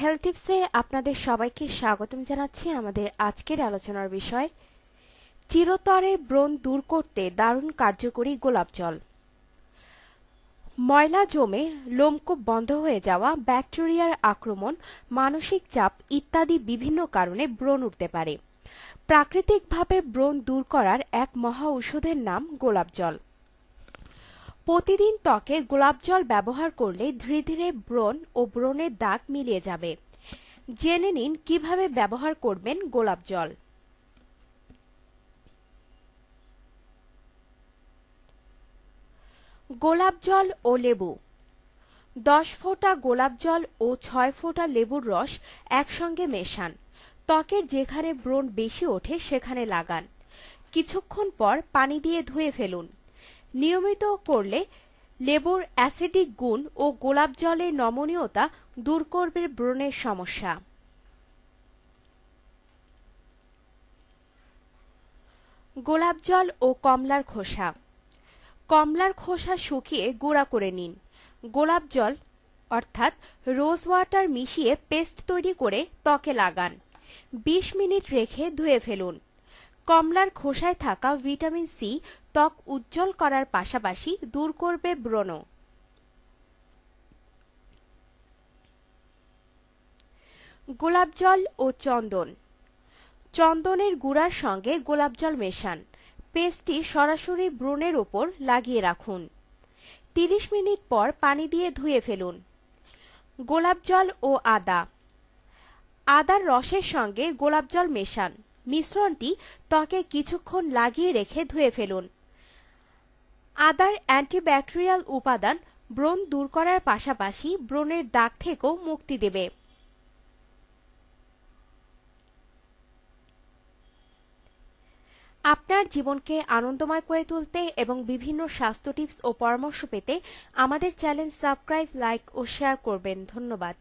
Health টিপসে আপনাদের সবাইকে স্বাগতম জানাচ্ছি আমাদের আজকের আলোচনার বিষয়, চিরতরে ব্রণ দূর করতে দারুণ কার্যকরী গোলাপ জল। ময়লা জমে লোমকূপ বন্ধ হয়ে যাওয়া, ব্যাকটেরিয়ার আক্রমণ, মানসিক চাপ ইত্যাদি বিভিন্ন কারণে ব্রণ উঠতে পারে। প্রাকৃতিকভাবে ব্রণ দূর করার এক মহা ঔষধের নাম গোলাপ জল। প্রতিদিন ত্বকে গোলাপ জল ব্যবহার করলে ধীরে ধীরে ব্রণ ও ব্রণের দাগ মিলিয়ে যাবে। জেনে নিন কীভাবে ব্যবহার করবেন গোলাপ জল। গোলাপ জল ও লেবু। দশ ফোঁটা গোলাপ জল ও ছয় ফোঁটা লেবুর রস একসঙ্গে মেশান। ত্বকের যেখানে ব্রণ বেশি ওঠে সেখানে লাগান। কিছুক্ষণ পর পানি দিয়ে ধুয়ে ফেলুন। নিয়মিত করলে লেবুর অ্যাসিডিক গুণ ও গোলাপ জলের নমনীয়তা দূর করবে ব্রণের সমস্যা। গোলাপ জল ও কমলার খোসা। কমলার খোসা শুকিয়ে গুঁড়া করে নিন। গোলাপ জল, অর্থাৎ রোজ ওয়াটার মিশিয়ে পেস্ট তৈরি করে ত্বকে লাগান। ২০ মিনিট রেখে ধুয়ে ফেলুন। কমলার খোসায় থাকা ভিটামিন সি ত্বক উজ্জ্বল করার পাশাপাশি দূর করবে ব্রণ। গোলাপ জল ও চন্দন। চন্দনের গুঁড়ার সঙ্গে গোলাপ জল মেশান। পেস্টটি সরাসরি ব্রণের ওপর লাগিয়ে রাখুন। ৩০ মিনিট পর পানি দিয়ে ধুয়ে ফেলুন। গোলাপ জল ও আদা। আদার রসের সঙ্গে গোলাপ জল মেশান। মিশ্রণটি ত্বকে কিছুক্ষণ লাগিয়ে রেখে ধুয়ে ফেলুন। আদার অ্যান্টিব্যাকটেরিয়াল উপাদান ব্রণ দূর করার পাশাপাশি ব্রণের দাগ থেকেও মুক্তি দেবে। আপনার জীবনকে আনন্দময় করে তুলতে এবং বিভিন্ন স্বাস্থ্য টিপস ও পরামর্শ পেতে আমাদের চ্যানেল সাবস্ক্রাইব, লাইক ও শেয়ার করবেন। ধন্যবাদ।